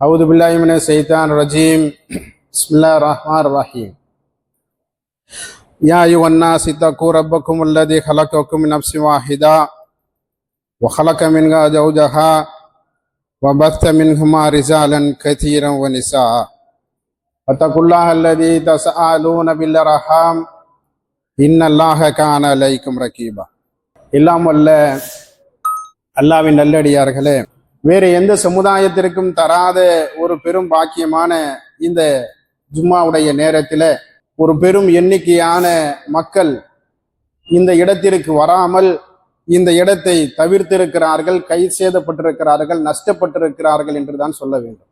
أعوذ بالله من الشيطان الرجيم بسم الله الرحمن الرحيم يا أيها الناس اتقوا ربكم الذي خلقكم من نفس واحدة وخلق منها زوجها وبث منهما رجالا كثيرا ونساء واتقوا الله الذي تساءلون بالأرحام إن الله كان عليكم رقيبا எல்லாம் வல்ல அல்லாவின் நல்லடியார்களே வேறு எந்த சமுதாயத்திற்கும் தராத ஒரு பெரும் பாக்கியமான இந்த ஜும்மாவுடைய நேரத்தில் ஒரு பெரும் எண்ணிக்கையான மக்கள் இந்த இடத்திற்கு வராமல் இந்த இடத்தை தவிர்த்திருக்கிறார்கள் கை சேதப்பட்டிருக்கிறார்கள் நஷ்டப்பட்டிருக்கிறார்கள் என்று தான் சொல்ல வேண்டும்.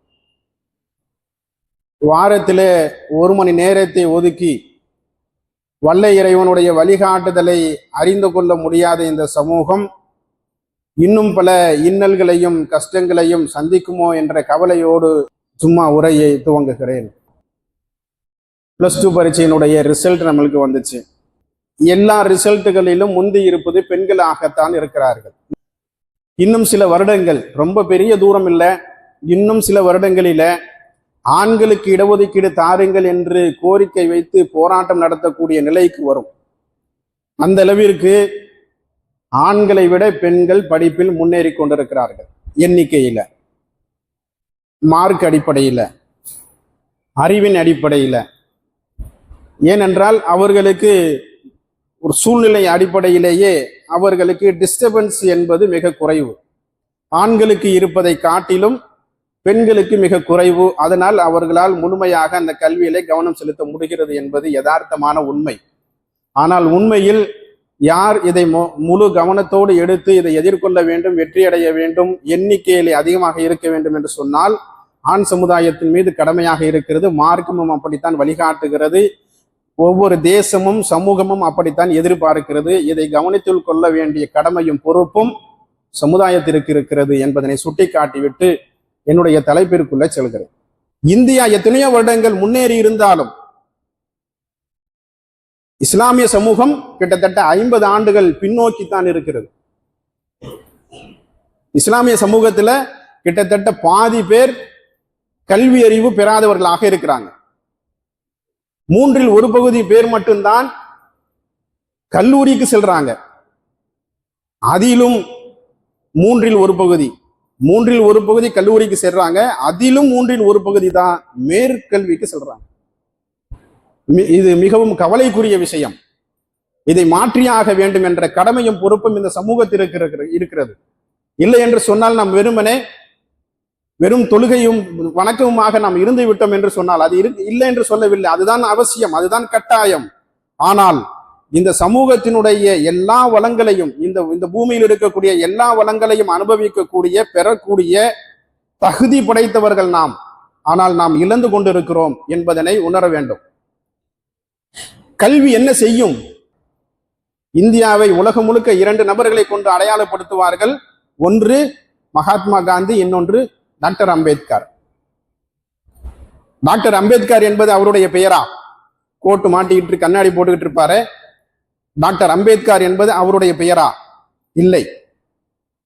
வாரத்திலே ஒரு மணி நேரத்தை ஒதுக்கி வல்ல இறைவனுடைய வழிகாட்டுதலை அறிந்து கொள்ள முடியாத இந்த சமூகம் இன்னும் பல இன்னல்களையும் கஷ்டங்களையும் சந்திக்குமோ என்ற கவலையோடு சும்மா உரையை துவங்குகிறேன். ப்ளஸ் டூ பரீட்சையினுடைய ரிசல்ட் நம்மளுக்கு வந்துச்சு. எல்லா ரிசல்ட்டுகளிலும் முந்தி இருப்பது பெண்களாகத்தான் இருக்கிறார்கள். இன்னும் சில வருடங்கள் ரொம்ப பெரிய தூரம் இல்லை. இன்னும் சில வருடங்களில ஆண்களுக்கு இடஒதுக்கீடு தாருங்கள் என்று கோரிக்கை வைத்து போராட்டம் நடத்தக்கூடிய நிலைக்கு வரும். அந்த அளவிற்கு ஆண்களை விட பெண்கள் படிப்பில் முன்னேறி கொண்டிருக்கிறார்கள். எண்ணிக்கையில. மார்க் அடிப்படையில். அறிவின் அடிப்படையில். ஏனென்றால் அவர்களுக்கு ஒரு சூழ்நிலை அடிப்படையிலேயே அவர்களுக்கு டிஸ்டர்பன்ஸ் என்பது மிக குறைவு. ஆண்களுக்கு இருப்பதை காட்டிலும் பெண்களுக்கு மிக குறைவு. அதனால் அவர்களால் முழுமையாக அந்த கல்வியிலே கவனம் செலுத்த முடிகிறது என்பது யதார்த்தமான உண்மை. ஆனால் உண்மையில் யார் இதை முழு கவனத்தோடு எடுத்து இதை எதிர்கொள்ள வேண்டும் வெற்றியடைய வேண்டும் எண்ணிக்கையிலே அதிகமாக இருக்க வேண்டும் என்று சொன்னால் ஆண் சமுதாயத்தின் மீது கடமையாக இருக்கிறது மார்க்கமும் அப்படித்தான் வழிகாட்டுகிறது ஒவ்வொரு தேசமும் சமூகமும் அப்படித்தான் எதிர்பார்க்கிறது. இதை கவனத்தில் கொள்ள வேண்டிய கடமையும் பொறுப்பும் சமுதாயத்திற்கு இருக்கிறது என்பதனை சுட்டிக்காட்டிவிட்டு என்னுடைய தலைப்பிற்குள்ள செல்கிறேன். இந்தியா எத்தனையோ வருடங்கள் முன்னேறி இருந்தாலும் இஸ்லாமிய சமூகம் கிட்டத்தட்ட ஐம்பது ஆண்டுகள் பின்னோக்கி தான் இருக்கிறது. இஸ்லாமிய சமூகத்துல கிட்டத்தட்ட பாதி பேர் கல்வி அறிவு பெறாதவர்களாக இருக்கிறாங்க. மூன்றில் ஒரு பகுதி பேர் மட்டும்தான் கல்லூரிக்கு செல்றாங்க. அதிலும் மூன்றில் ஒரு பகுதி மூன்றில் ஒரு பகுதி கல்லூரிக்கு செல்றாங்க. அதிலும் மூன்றில் ஒரு பகுதி தான் மேற்கல்விக்கு செல்றாங்க. இது மிகவும் கவலைக்குரிய விஷயம். இதை மாற்றியாக வேண்டும் என்ற கடமையும் பொறுப்பும் இந்த சமூகத்திற்கு இருக்கிறது. இல்லை என்று சொன்னால் நாம் வெறுமனே வெறும் தொழுகையும் வணக்கமுமாக நாம் இருந்து விட்டோம் என்று சொன்னால் அது இல்லை என்று சொல்லவில்லை. அதுதான் அவசியம் அதுதான் கட்டாயம். ஆனால் இந்த சமூகத்தினுடைய எல்லா வளங்களையும் இந்த இந்த பூமியில் இருக்கக்கூடிய எல்லா வளங்களையும் அனுபவிக்கக்கூடிய பெறக்கூடிய தகுதி படைத்தவர்கள் நாம். ஆனால் நாம் இழந்து கொண்டிருக்கிறோம் என்பதனை உணர வேண்டும். கல்வி என்ன செய்யும்? இந்தியாவை உலகம் முழுக்க இரண்டு நபர்களை கொண்டு அடையாளப்படுத்துவார்கள். ஒன்று மகாத்மா காந்தி இன்னொன்று டாக்டர் அம்பேத்கர். டாக்டர் அம்பேத்கர் என்பது அவருடைய பெயரா? கோட்டு மாட்டிக்கிட்டு கண்ணாடி போட்டுக்கிட்டு இருப்பாரு. டாக்டர் அம்பேத்கர் என்பது அவருடைய பெயரா? இல்லை.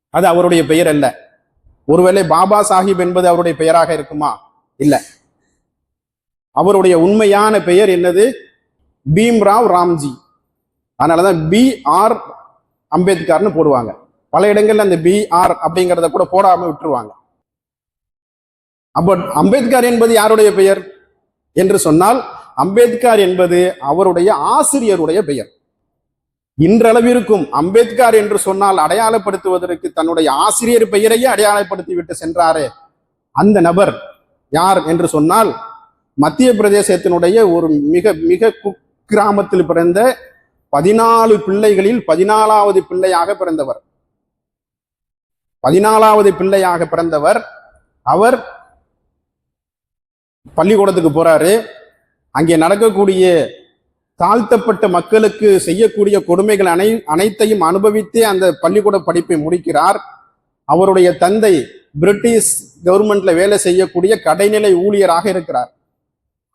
அது அவருடைய பெயர் அல்ல. ஒருவேளை பாபா சாஹிப் என்பது அவருடைய பெயராக இருக்குமா? இல்லை. அவருடைய உண்மையான பெயர் என்னது? பீம்ராவ் ராம்ஜி. அதனாலதான் பி ஆர் அம்பேத்கர்னு போடுவாங்க. பல இடங்கள்ல அந்த பி ஆர் அப்படிங்கிறத கூட போடாம விட்டுருவாங்க. அப்போ அம்பேத்கர் என்பது யாருடைய பெயர்? என்று சொன்னால் அம்பேத்கர் என்பது அவருடைய ஆசிரியருடைய பெயர். இன்றளவிற்கும் அம்பேத்கர் என்று சொன்னால் அடையாளப்படுத்துவதற்கு தன்னுடைய ஆசிரியர் பெயரையே அடையாளப்படுத்தி விட்டு சென்றாரே. அந்த நபர் யார் என்று சொன்னால் மத்திய பிரதேசத்தினுடைய ஒரு மிக மிக குக்கிராமத்தில் பிறந்த பதினாலு பிள்ளைகளில் பதினாலாவது பிள்ளையாக பிறந்தவர். பதினாலாவது பிள்ளையாக பிறந்தவர். அவர் பள்ளிக்கூடத்துக்கு போறாரு. அங்கே நடக்கக்கூடிய தாழ்த்தப்பட்ட மக்களுக்கு செய்யக்கூடிய கொடுமைகள் அனை அனைத்தையும் அனுபவித்தே அந்த பள்ளிக்கூட படிப்பை முடிக்கிறார். அவருடைய தந்தை பிரிட்டிஷ் கவர்மெண்ட்ல வேலை செய்யக்கூடிய கடைநிலை ஊழியராக இருக்கிறார்.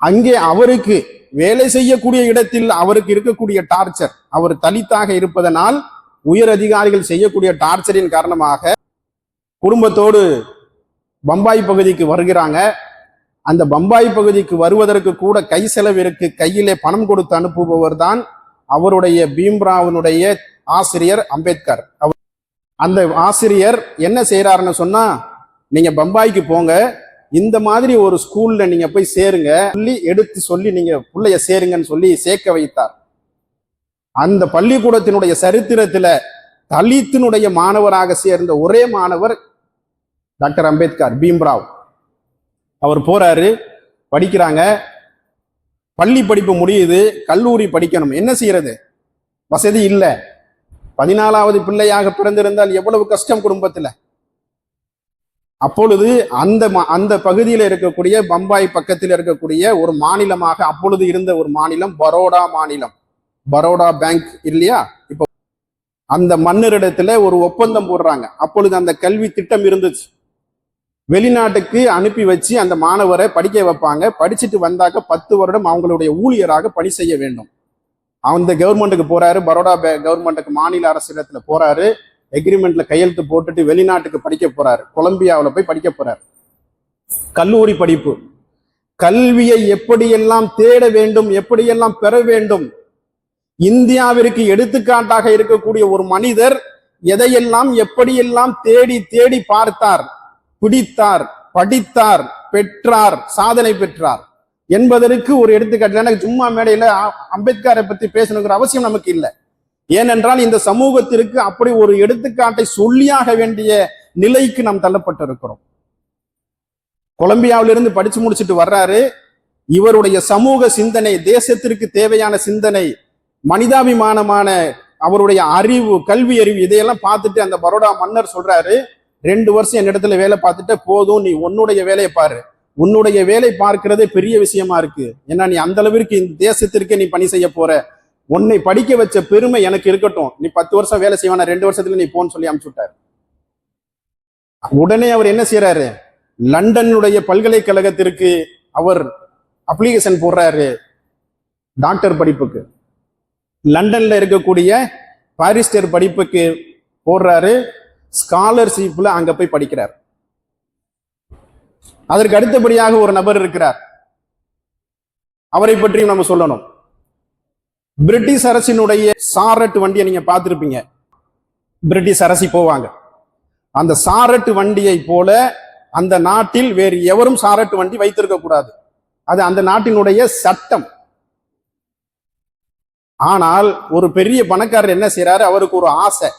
அங்கே அவருக்கு வேலை செய்யக்கூடிய இடத்தில் அவருக்கு இருக்கக்கூடிய டார்ச்சர் அவர் தலித்தாக இருப்பதனால் உயர் அதிகாரிகள் செய்யக்கூடிய டார்ச்சரின் காரணமாக குடும்பத்தோடு பம்பாய் பகுதிக்கு வருகிறாங்க. அந்த பம்பாய் பகுதிக்கு வருவதற்கு கூட கை செலவிற்கு கையிலே பணம் கொடுத்து அனுப்புபவர் தான் அவருடைய பீம்ராவனுடைய ஆசிரியர் அம்பேத்கர். அவர் அந்த ஆசிரியர் என்ன செய்யறாருன்னு சொன்னா நீங்க பம்பாய்க்கு போங்க. இந்த மாதிரி ஒரு ஸ்கூல்ல நீங்க போய் சேருங்க சொல்லி எடுத்து சொல்லி நீங்க பிள்ளைய சேருங்கன்னு சொல்லி சேர்க்க வைத்தார். அந்த பள்ளிக்கூடத்தினுடைய சரித்திரத்துல தலித்தினுடைய மாணவராக சேர்ந்த ஒரே மாணவர் டாக்டர் அம்பேத்கர் பீம்ராவ். அவர் போறாரு படிக்கிறாங்க. பள்ளி படிப்பு முடியுது கல்லூரி படிக்கணும். என்ன செய்யறது? வசதி இல்லை. பதினாலாவது பிள்ளையாக பிறந்திருந்தால் எவ்வளவு கஷ்டம் குடும்பத்தில்? அப்பொழுது அந்த ம- அந்த பகுதியில் இருக்கக்கூடிய பம்பாய் பக்கத்தில் இருக்கக்கூடிய ஒரு மாநிலமாக அப்பொழுது இருந்த ஒரு மாநிலம் பரோடா மாநிலம். பரோடா பேங்க் இல்லையா? இப்போ அந்த மன்னரிடத்துல ஒரு ஒப்பந்தம் போடுறாங்க. அப்பொழுது அந்த கல்வி திட்டம் இருந்துச்சு. வெளிநாட்டுக்கு அனுப்பி வச்சு அந்த மாணவரை படிக்க வைப்பாங்க. படிச்சுட்டு வந்தாக்க பத்து வருடம் அவங்களுடைய ஊழியராக பணி செய்ய வேண்டும். அந்த கவர்மெண்ட்டுக்கு போறாரு. பரோடா கவர்மெண்ட்டுக்கு மாநில அரசு இடத்துல போறாரு. எக்ரிமெண்ட்ல கையெழுத்து போட்டுட்டு வெளிநாட்டுக்கு படிக்க போறாரு. கொலம்பியாவில் போய் படிக்க போறாரு. கல்லூரி படிப்பு. கல்வியை எப்படியெல்லாம் தேட வேண்டும் எப்படியெல்லாம் பெற வேண்டும்? இந்தியாவிற்கு எடுத்துக்காட்டாக இருக்கக்கூடிய ஒரு மனிதர் எதையெல்லாம் எப்படியெல்லாம் தேடி தேடி பார்த்தார்? பிடித்தார் படித்தார் பெற்றார் சாதனை பெற்றார் என்பதற்கு ஒரு எடுத்துக்காட்டு. எனக்கு சும்மா மேடையில அம்பேத்கரை பத்தி பேசணுங்கிற அவசியம் நமக்கு இல்லை. ஏனென்றால் இந்த சமூகத்திற்கு அப்படி ஒரு எடுத்துக்காட்டை சொல்லியாக வேண்டிய நிலைக்கு நாம் தள்ளப்பட்டிருக்கிறோம். கொலம்பியாவிலிருந்து படிச்சு முடிச்சுட்டு வர்றாரு. இவருடைய சமூக சிந்தனை தேசத்திற்கு தேவையான சிந்தனை மனிதாபிமானமான அவருடைய அறிவு கல்வி அறிவு இதையெல்லாம் பார்த்துட்டு அந்த பரோடா மன்னர் சொல்றாரு ரெண்டு வருஷம் என்னிடத்துல வேலை பார்த்துட்டு போதும் நீ உன்னுடைய வேலையை பாரு. உன்னுடைய வேலை பார்க்கிறதே பெரிய விஷயமா இருக்கு. ஏன்னா நீ அந்த அளவிற்கு இந்த தேசத்திற்கே நீ பணி செய்ய போற. உன்னை படிக்க வச்ச பெருமை எனக்கு இருக்கட்டும். நீ பத்து வருஷம் வேலை செய்வானா ரெண்டு வருஷத்துல நீ போன்னு சொல்லி அனுப்பிச்சுட்டாரு உடனே அவர் என்ன செய்யறாரு லண்டனுடைய பல்கலைக்கழகத்திற்கு அவர் அப்ளிகேஷன் போடுறாரு டாக்டர் படிப்புக்கு. லண்டன்ல இருக்கக்கூடிய பாரிஸ்டர் படிப்புக்கு போடுறாரு ஸ்காலர்ஷிப்ல அங்க போய் படிக்கிறார். அதற்கு அடுத்தபடியாக ஒரு நபர் இருக்கிறார். அவரை பற்றியும் நம்ம சொல்லணும். பிரிட்டிஷ் அரசினுடைய சாரட் வண்டியை நீங்க பார்த்துருப்பீங்க. பிரிட்டிஷ் அரசி போவாங்க. அந்த சாரட்டு வண்டியை போல அந்த நாட்டில் வேறு எவரும் சாரட்டு வண்டி வைத்திருக்க கூடாது. அது அந்த நாட்டினுடைய சட்டம். ஆனால் ஒரு பெரிய பணக்காரர் என்ன செய்யறாரு அவருக்கு ஒரு ஆசை.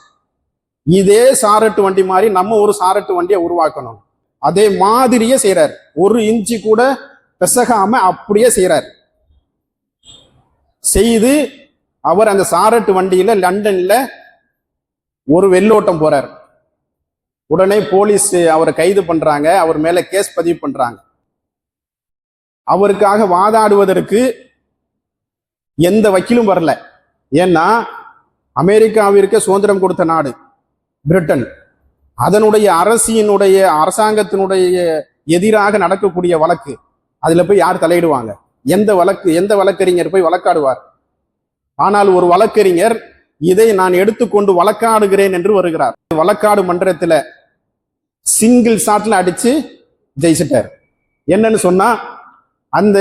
இதே சாரட்டு வண்டி மாதிரி நம்ம ஒரு சாரட்டு வண்டியை உருவாக்கணும். அதே மாதிரியே செய்யறாரு ஒரு இன்ச்சு கூட பெசகாம அப்படியே செய்யறாரு செய்து அவர் அந்த சாரட்டு வண்டியில லண்டன்ல ஒரு வெள்ளோட்டம் போறார். உடனே போலீஸ் அவரை கைது பண்றாங்க. அவர் மேல கேஸ் பதிவு பண்றாங்க. அவருக்காக வாதாடுவதற்கு எந்த வக்கீலும் வரல. ஏன்னா அமெரிக்காவிற்கு சுதந்திரம் கொடுத்த நாடு பிரிட்டன். அதனுடைய அரசியனுடைய அரசாங்கத்தினுடைய எதிராக நடக்கக்கூடிய வழக்கு. அதுல போய் யார் தலையிடுவாங்க? எந்த வழக்கு எந்த வழக்கறிஞர் போய் வழக்காடுவார்? ஆனால் ஒரு வழக்கறிஞர் இதை நான் எடுத்துக்கொண்டு வழக்காடுகிறேன் என்று வருகிறார். வழக்காடு மன்றத்தில் சிங்கிள் ஷாட்ல அடிச்சு ஜெயிச்சிட்டார். என்னன்னு சொன்னா அந்த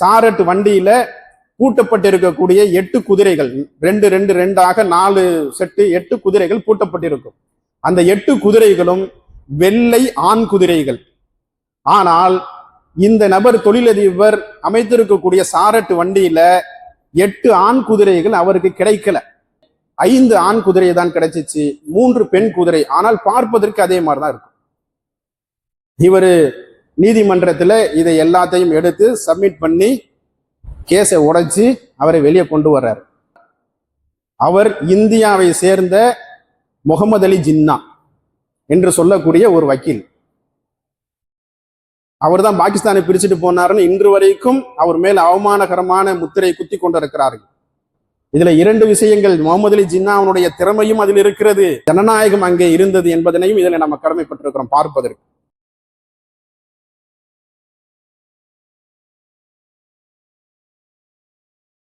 சாரட் வண்டியில பூட்டப்பட்டிருக்கக்கூடிய எட்டு குதிரைகள் ரெண்டு ரெண்டு ரெண்டாக நாலு செட்டு எட்டு குதிரைகள் பூட்டப்பட்டிருக்கும். அந்த எட்டு குதிரைகளும் வெள்ளை ஆண் குதிரைகள். ஆனால் இந்த நபர் தொழிலதிபர் அமைத்திருக்கக்கூடிய சாரட்டு வண்டியில எட்டு ஆண் குதிரைகள் அவருக்கு கிடைக்கல. ஐந்து ஆண் குதிரை தான் கிடைச்சிச்சு மூன்று பெண் குதிரை. ஆனால் பார்ப்பதற்கு அதே மாதிரிதான் இருக்கும். இவர் நீதிமன்றத்தில் இதை எல்லாத்தையும் எடுத்து சப்மிட் பண்ணி கேஸை உடைச்சி அவரை வெளியே கொண்டு வர்றார். அவர் இந்தியாவை சேர்ந்த முகமது அலி ஜின்னா என்று சொல்லக்கூடிய ஒரு வக்கீல். அவர் தான் பாகிஸ்தானை பிரிச்சுட்டு போனாருன்னு இன்று வரைக்கும் அவர் மேல் அவமானகரமான முத்திரை குத்தி கொண்டிருக்கிறார்கள். இதுல இரண்டு விஷயங்கள் முகமது அலி ஜின்னாவுடைய திறமையும் அதில் இருக்கிறது ஜனநாயகம் அங்கே இருந்தது என்பதனையும் இதில் நம்ம கடமைப்பட்டிருக்கிறோம் பார்ப்பதற்கு.